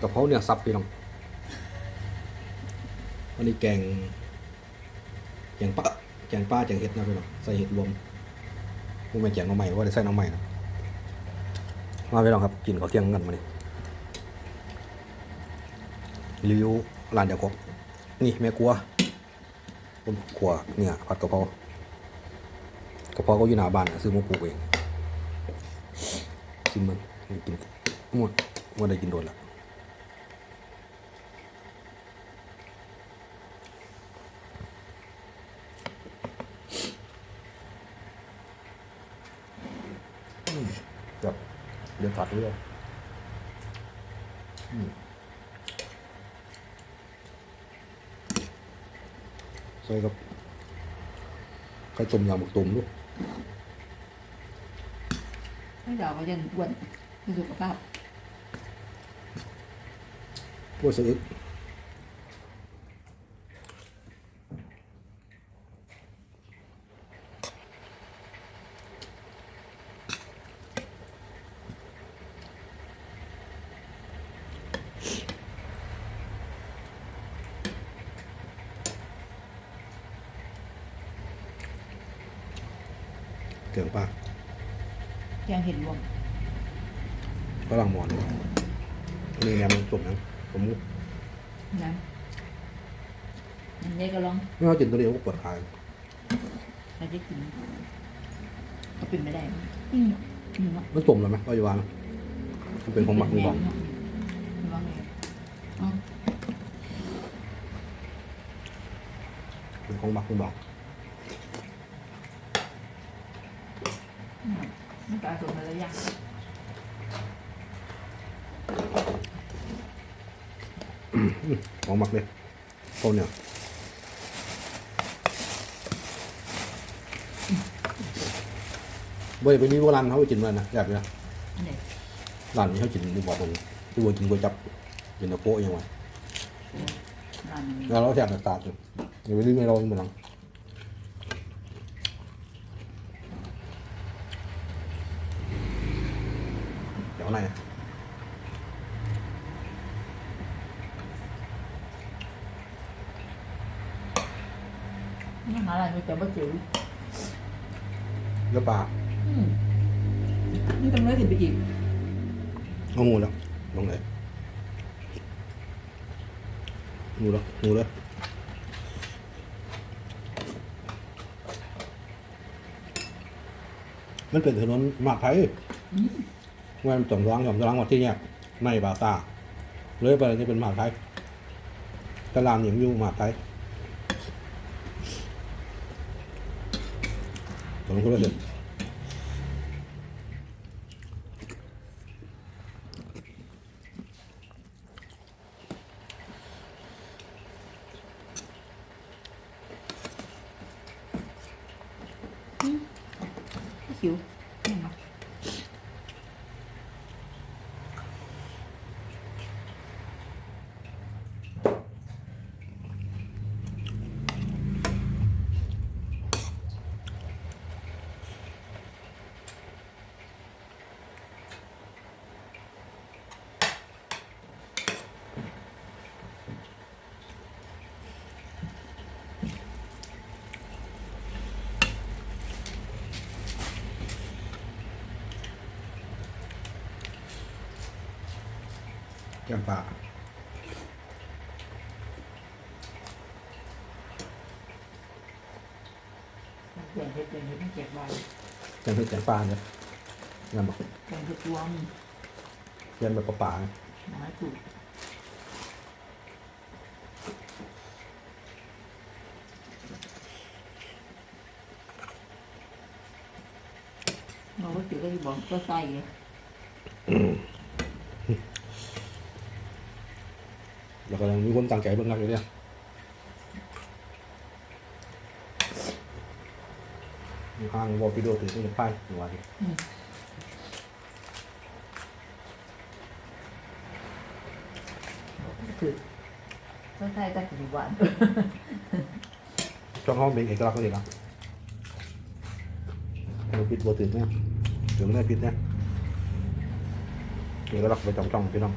กระเพราเนี่ยซับพี่น้องอันนี้แกงแกงปลาแกงปลาแกงเห็ดนะพี่น้องใส่เห็ดรวมพวกแม่แกงน้ำใหม่ว่าได้ใส่น้ำใหม่นะมาพี่น้องครับกินข้าวเที่ยงกันมานี่รีวิวร้านเดียวกบนี่แม่ครัวผมครัวเนี่ยผัดกระเพรากระเพราก็อยู่หน้าบ้านซื้อมาปลูกเองชิมมันกินหมดว่าได้กินโดนละ กับ เดือดผัดด้วยอืมใส่กับไข่ต้มยำหมกตุ่มด้วยไม่เดี๋ยวก็จะอ้วนมีสุขภาพ พวกสะอึก กี่ยงปลาแกงเห็ดรวมฝรั่งหมอนนี่แหนมตุ่มนะผมนะอันนี้ก็ลองไม่เอาจินตัวเดียวก็ปวดขาเราจะกินก็เป็นไม่ได้อืมอืมมันตุ่มแล้วไหมก็อยู่วางมันเป็นของหมักมือบอกระวังเลยอ๋อเป็นของหมักมือบอก น้ำตาสดมาแล้วยังของหมักเลยต้นเนี่ยเว้ยไปนี่โบราณเขาไปกินมานะอยากนะอันไหนร้านนี้เขากินดูบอกผมที่ว่ากินก๋วยจับกินตะโก้ยังไงร้านนี้แล้วเราแทบจะตาดอยู่อย่าไปรีบไม่รอเหมือนหลังเดี๋ยวไหนอะอาหารอะไรไม่เจอบ่จิ๋วเดี๋ยวปลาอืมนี่ต้องเลือกถึงไปอีกเอางูแล้วลงไหนงูแล้วงูแล้วมันเป็นถนนมากไทยอืม เมื่อมันสมร้องสมร้องวัดที่เนี่ยไม่บาซ่าเลยไปนี่เป็นมหาไทยตลาดอย่างยู่มหาไทยผมก็เลยเห็น คิวนี่มา แกงปลาเปลี่ยนเห็ดเปลี่ยนเห็ดไม่เจ็บใบแกงเผ็ดแกงปลาเนี่ยงานบอกแกงเห็ดรวมเรียนแบบป่าๆเนี่ยหมาถูกเราก็จิ๋วก็จะบอกก็ใส่ไง แล้วก็ยังมีคนตั้งใจเบิ่งนักอยู่เนี่ยมีข้างวอลปิโดถือตัวป้ายหัวดิคือก็ใส่แต่สีหวานช่องห้องเป็นเอกลักษณ์เลยครับเราปิดบัวตื่นเนี่ยถึงไม่ได้ปิดเนี่ยเอกลักษณ์ประจำช่องพี่น้อง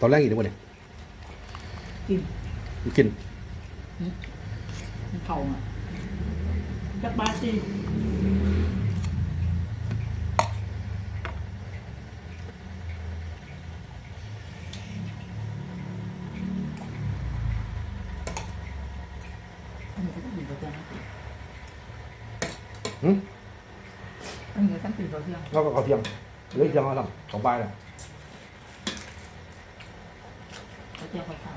ตอนแรกอีกดีกว่าเนี่ยกินกินเผาอะจักบาทสิอันนี้ก็ต้องปิดตัวเดียวนะหืมอันนี้ก็ต้องปิดตัวเดียวแล้วก็เอาเทียมเหลือเทียมเอาทำสองใบเลย ตัวเดียวเขาเผา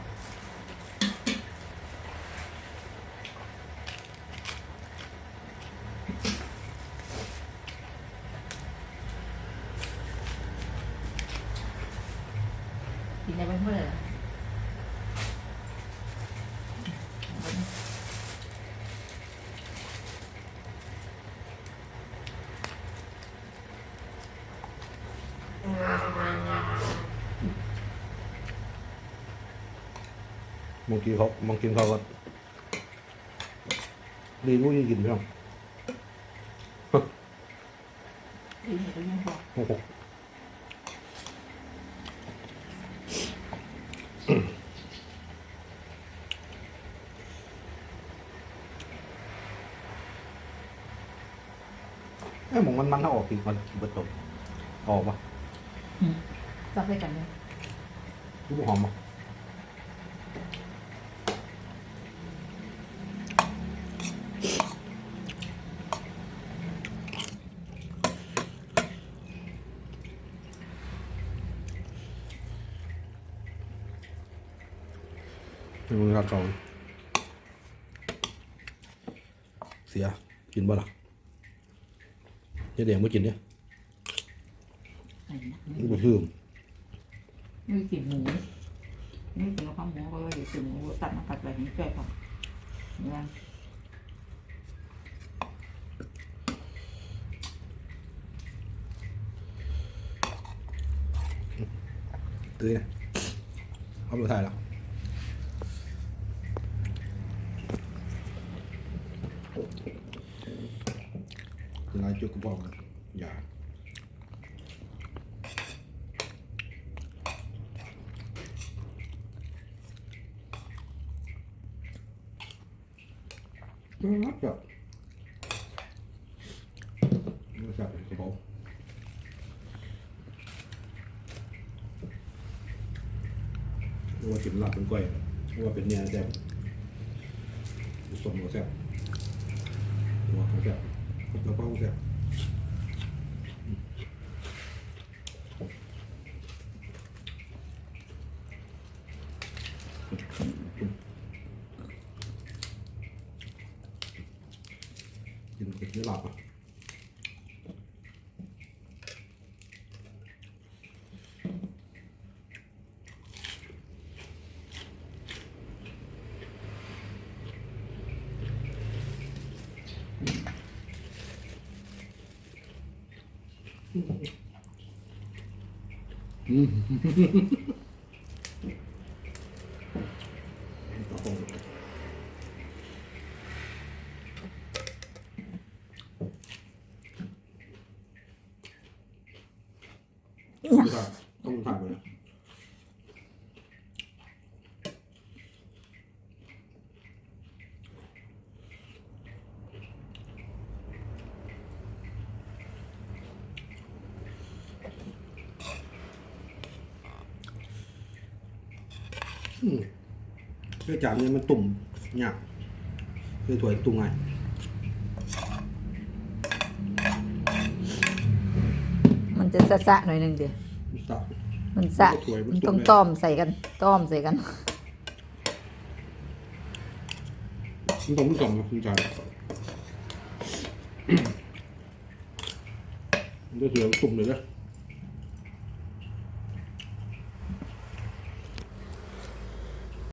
กินได้บ้างเมื่อไหร่ บางทีเขาบางทีเขาก็ดีรู้ยิ่งกินไม่ต้องกินก็ยังพอโอ้โหไอ้หมองมันมันถ้าออกกินมันเบิดตกออกปะซักให้กันเลยรู้หอมปะ เป็นมือรับสองเสียกินบ่ล่ะเจ๊เดียงไม่กินเนี่ยไอ้นะมันบ่ชื่มไม่กินหมูไม่กินกระเพาะหมูก็เลยกินหมูตัดมาตัดแบบนี้ช่วยค่ะเนี่ยตื้อนะเอาไปถ่ายแล้วลายจุกกระบอกกันอย่าอืมจับไม่จับกระบอกไม่ว่าเป็นลาบเป็นก้อยไม่ว่าเป็นเนื้อแซ่บผสมกับแซ่บ หัวของแซ่บกระเพราแซ่บกินกับเนื้อลาบอะอืมกระเพราไม่ได้ต้อง ถ่ายไปนะ อืม เพื่อจานนี้มันตุ่มยากเพื่อถวยตุ่มไงมันจะสะๆหน่อยหนึงเดียวมันสับมันสะมันก็สวยมันมันสุกต้องเลยต้อมใส่กัน ต้อมใส่กันมันต้องมันส่งนะคุณจานมันจะเถื่อนตุ่มเลยนะ